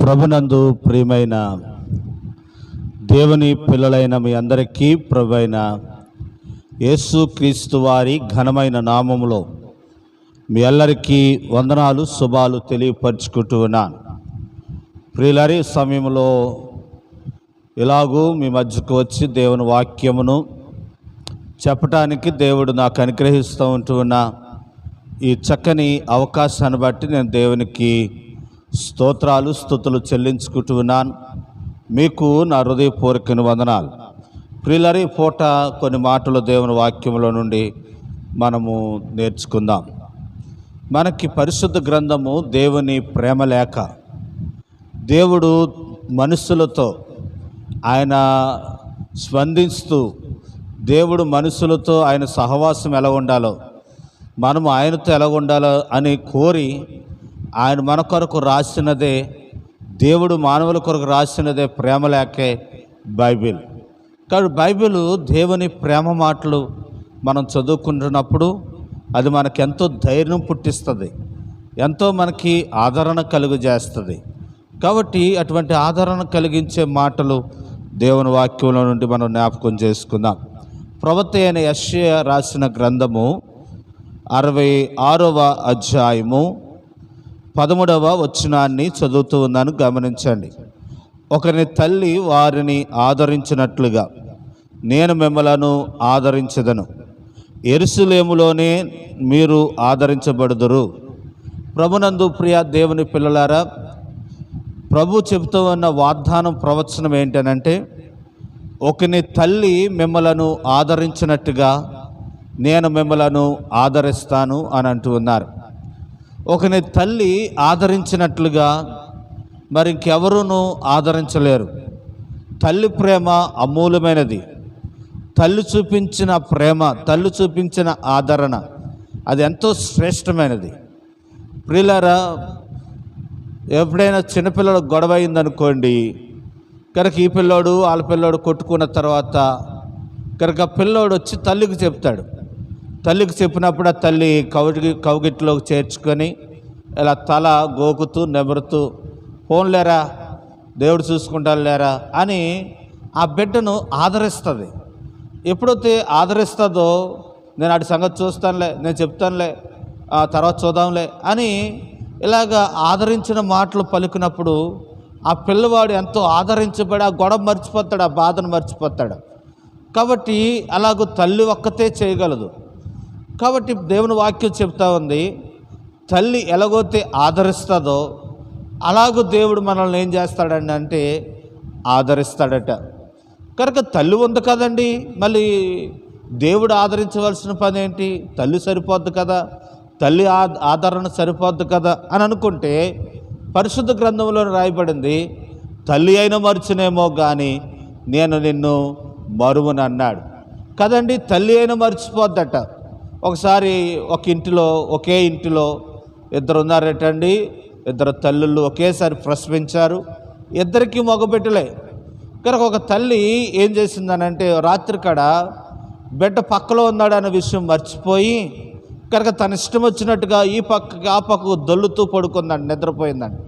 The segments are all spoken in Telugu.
ప్రభునందు ప్రియమైన దేవుని పిల్లలైన మీ అందరికీ ప్రభు అయిన క్రీస్తు వారి ఘనమైన నామములో మీ అందరికీ వందనాలు శుభాలు తెలియపరుచుకుంటూ ఉన్నాను. ప్రియులరి సమయంలో ఇలాగూ మీ మధ్యకు వచ్చి దేవుని వాక్యమును చెప్పటానికి దేవుడు నాకు అనుగ్రహిస్తూ ఉంటూ ఉన్న ఈ చక్కని అవకాశాన్ని బట్టి నేను దేవునికి స్తోత్రాలు స్థుతులు చెల్లించుకుంటూ ఉన్నాను. మీకు నా హృదయపూర్వకను వందనాలు. ప్రిలరీ పూట కొన్ని మాటలు దేవుని వాక్యంలో నుండి మనము నేర్చుకుందాం. మనకి పరిశుద్ధ గ్రంథము దేవుని ప్రేమ లేక దేవుడు మనుషులతో ఆయన స్పందిస్తూ దేవుడు మనుషులతో ఆయన సహవాసం ఎలా ఉండాలో మనము ఆయనతో ఎలా ఉండాలో అని కోరి ఆయన మన కొరకు రాసినదే దేవుడు మానవుల కొరకు రాసినదే ప్రేమ లేకే బైబిల్. కాబట్టి బైబిల్ దేవుని ప్రేమ మాటలు మనం చదువుకుంటున్నప్పుడు అది మనకెంతో ఎంతో ధైర్యం పుట్టిస్తుంది. ఎంతో మనకి ఆదరణ కలుగు చేస్తుంది. కాబట్టి అటువంటి ఆదరణ కలిగించే మాటలు దేవుని వాక్యంలో నుండి మనం జ్ఞాపకం చేసుకుందాం. ప్రవక్త అయిన యశ్య రాసిన గ్రంథము అరవై ఆరవ అధ్యాయము పదమూడవ వచనాన్ని చదువుతూ ఉన్నాను గమనించండి. ఒకరిని తల్లి వారిని ఆదరించినట్లుగా నేను మిమ్మలను ఆదరించదను. ఎరుసలేములోనే మీరు ఆదరించబడుదురు. ప్రభునందు ప్రియ దేవుని పిల్లలారా ప్రభు చెబుతూ ఉన్న వాగ్దానం ప్రవచనం ఏంటనంటే ఒకని తల్లి మిమ్మలను ఆదరించినట్టుగా నేను మిమ్మలను ఆదరిస్తాను అని అంటూ ఉన్నారు. ఒకని తల్లి ఆదరించినట్లుగా మరి ఇంకెవరూను ఆదరించలేరు. తల్లి ప్రేమ అమూల్యమైనది. తల్లి చూపించిన ప్రేమ తల్లి చూపించిన ఆదరణ అది ఎంతో శ్రేష్టమైనది. ప్రియులారా ఎప్పుడైనా చిన్నపిల్లడు గొడవ అయిందనుకోండి కనుక ఈ పిల్లోడు వాళ్ళ పిల్లోడు కొట్టుకున్న తర్వాత కనుక పిల్లోడు వచ్చి తల్లికి చెప్తాడు. తల్లికి చెప్పినప్పుడు ఆ తల్లి కౌగి కౌగిట్లోకి చేర్చుకొని ఇలా తల గోకుతూ నెబరుతూ పోన్లేరా దేవుడు చూసుకుంటాను లేరా అని ఆ బిడ్డను ఆదరిస్తుంది. ఎప్పుడైతే ఆదరిస్తుందో నేను అటు సంగతి చూస్తానులే నేను చెప్తానులే ఆ తర్వాత చూద్దాంలే అని ఇలాగ ఆదరించిన మాటలు పలికినప్పుడు ఆ పిల్లవాడు ఎంతో ఆదరించబడి ఆ గొడవ మర్చిపోతాడు ఆ బాధను మర్చిపోతాడు. కాబట్టి అలాగ తల్లి ఒక్కతే చేయగలదు. కాబట్టి దేవుని వాక్యం చెప్తా ఉంది తల్లి ఎలాగైతే ఆదరిస్తుందో అలాగూ దేవుడు మనల్ని ఏం చేస్తాడండి అంటే ఆదరిస్తాడట. కనుక తల్లి ఉంది కదండి మళ్ళీ దేవుడు ఆదరించవలసిన పని ఏంటి? తల్లి సరిపోద్ది కదా తల్లి ఆ ఆదరణ సరిపోద్ది కదా అని అనుకుంటే పరిశుద్ధ గ్రంథంలో రాయబడింది తల్లి అయిన మర్చినేమో కానీ నేను నిన్ను మరువునన్నాడు. కదండి తల్లి అయిన మర్చిపోద్దట. ఒకసారి ఒక ఇంటిలో ఒకే ఇంటిలో ఇద్దరు ఉన్నారటండి? ఇద్దరు తల్లుళ్ళు ఒకేసారి ప్రసవించారు. ఇద్దరికి మగబిడ్డలే. కనుక ఒక తల్లి ఏం చేసిందనంటే రాత్రి కాడ బిడ్డ పక్కలో ఉన్నాడు అనే విషయం మర్చిపోయి కనుక తన ఇష్టం వచ్చినట్టుగా ఈ పక్కకి ఆ పక్కకు దొల్లుతూ పడుకుందండి నిద్రపోయిందండి.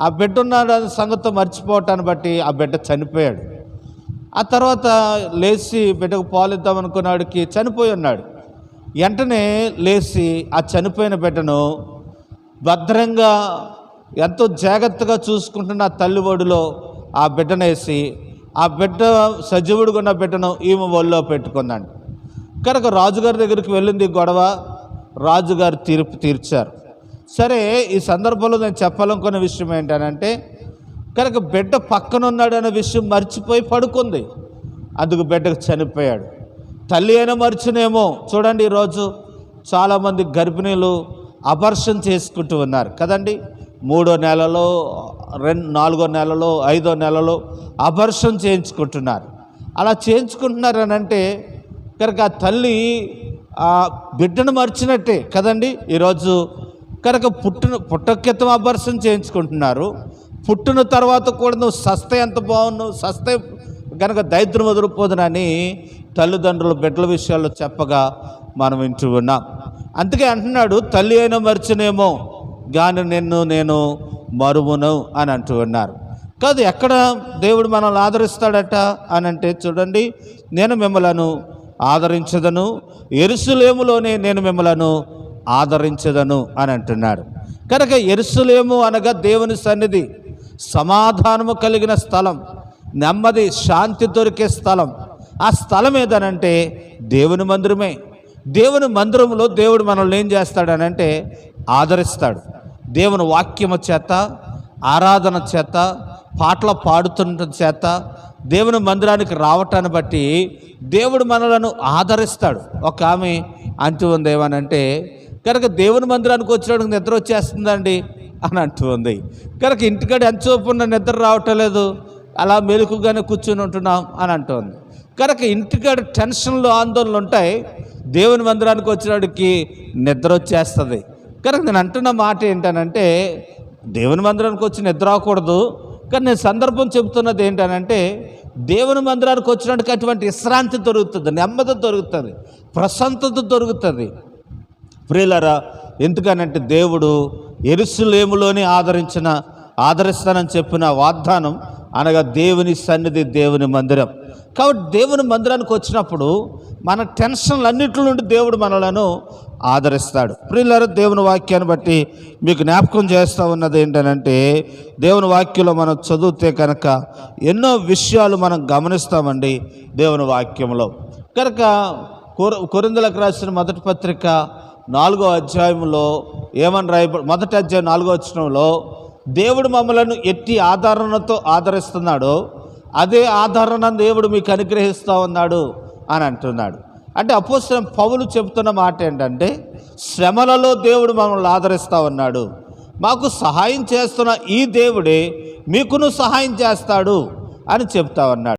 ఆ బిడ్డ ఉన్నాడు అనే సంగతి మర్చిపోవటాన్ని బట్టి ఆ బిడ్డ చనిపోయాడు. ఆ తర్వాత లేచి బిడ్డకు పాలిద్దాం అనుకున్నాడికి చనిపోయి ఉన్నాడు. వెంటనే లేచి ఆ చనిపోయిన బిడ్డను భద్రంగా ఎంతో జాగ్రత్తగా చూసుకుంటున్న ఆ తల్లి ఒడిలో ఆ బిడ్డనేసి ఆ బిడ్డ సజీవుడుగా ఉన్న బిడ్డను ఈమె ఒళ్ళో పెట్టుకుందండి కనుక రాజుగారి దగ్గరికి వెళ్ళింది గొడవ రాజుగారు తీర్పు తీర్చారు. సరే ఈ సందర్భంలో నేను చెప్పాలనుకున్న విషయం ఏంటనంటే కనుక బిడ్డ పక్కన ఉన్నాడు అనే విషయం మర్చిపోయి పడుకుంది. అందుకు బిడ్డకు చనిపోయాడు. తల్లి అయినా మర్చినేమో. చూడండి ఈరోజు చాలామంది గర్భిణీలు అపర్షన్ చేసుకుంటూ ఉన్నారు. కదండి? మూడో నెలలో రెండు నాలుగో నెలలో ఐదో నెలలో అపర్షన్ చేయించుకుంటున్నారు. అలా చేయించుకుంటున్నారు అని అంటే కనుక ఆ తల్లి ఆ బిడ్డను మర్చినట్టే కదండి? ఈరోజు కనుక పుట్టిన పుట్టక్రితం అపర్షన్ చేయించుకుంటున్నారు. పుట్టిన తర్వాత కూడా నువ్వు సస్తే ఎంత బాగున్నావు సస్తే కనుక దరిద్రం వదిలిపోదునని తల్లిదండ్రులు బిడ్డల విషయాల్లో చెప్పగా మనం వింటూ ఉన్నాం. అందుకే అంటున్నాడు తల్లి అయినా మర్చినేమో కానీ నిన్ను నేను మరువును అని అంటూ ఉన్నారు. కాదు ఎక్కడ దేవుడు మనల్ని ఆదరిస్తాడట అని అంటే చూడండి నేను మిమ్మలను ఆదరించదను ఎరుసలేములోనే నేను మిమ్మలను ఆదరించదను అని అంటున్నాడు. కనుక ఎరుసలేము అనగా దేవుని సన్నిధి సమాధానము కలిగిన స్థలం. నెమ్మది శాంతి దొరికే స్థలం. ఆ స్థలం ఏదనంటే దేవుని మందిరమే. దేవుని మందిరంలో దేవుడు మనల్ని ఏం చేస్తాడనంటే ఆదరిస్తాడు. దేవుని వాక్యము చేత ఆరాధన చేత పాటలు పాడుతున్న చేత దేవుని మందిరానికి రావటాన్ని బట్టి దేవుడు మనలను ఆదరిస్తాడు. ఒక ఆమె అంటూ ఉంది ఏమనంటే కనుక దేవుని మందిరానికి వచ్చినప్పుడు నిద్ర వచ్చేస్తుందండి అని అంటూ ఉంది. కనుక ఇంటికాడ ఎంతసేపు నిద్ర రావటం లేదు. అలా మెలుకుగానే కూర్చొని ఉంటున్నాం అని అంటుంది. కనుక ఇంటికాడ టెన్షన్లు ఆందోళనలు ఉంటాయి. దేవుని మందిరానికి వచ్చినడికి నిద్ర వచ్చేస్తుంది. కనుక నేను అంటున్న మాట ఏంటనంటే దేవుని మందిరానికి వచ్చి నిద్ర రాకూడదు. కానీ నేను సందర్భం చెబుతున్నది ఏంటనంటే దేవుని మందిరానికి వచ్చినట్టుకు అటువంటి విశ్రాంతి దొరుకుతుంది నెమ్మది దొరుకుతుంది ప్రశాంతత దొరుకుతుంది. ప్రియులరా ఎందుకనంటే దేవుడు ఎరుసులేములోని ఆదరించిన ఆదరిస్తానని చెప్పిన వాగ్దానం అనగా దేవుని సన్నిధి దేవుని మందిరం. కాబట్టి దేవుని మందిరానికి వచ్చినప్పుడు మన టెన్షన్లన్నింటి నుండి దేవుడు మనలను ఆదరిస్తాడు. ప్రిల్లరు దేవుని వాక్యాన్ని బట్టి మీకు జ్ఞాపకం చేస్తూ ఉన్నది ఏంటనంటే దేవుని వాక్యంలో మనం చదివితే కనుక ఎన్నో విషయాలు మనం గమనిస్తామండి దేవుని వాక్యంలో. కనుక కొర కొరిందలకు రాసిన మొదటి పత్రిక నాలుగో అధ్యాయంలో ఏమని రాయబడి మొదటి అధ్యాయం నాలుగో వచ్చినంలో దేవుడు మమ్మలను ఎట్టి ఆదరణతో ఆదరిస్తున్నాడో అదే ఆదరణ దేవుడు మీకు అనుగ్రహిస్తూ ఉన్నాడు అని అంటున్నాడు. అంటే అపోసరం పౌలు చెబుతున్న మాట ఏంటంటే శ్రమలలో దేవుడు మమ్మల్ని ఆదరిస్తూ ఉన్నాడు. మాకు సహాయం చేస్తున్న ఈ దేవుడే మీకును సహాయం చేస్తాడు అని చెప్తా ఉన్నాడు.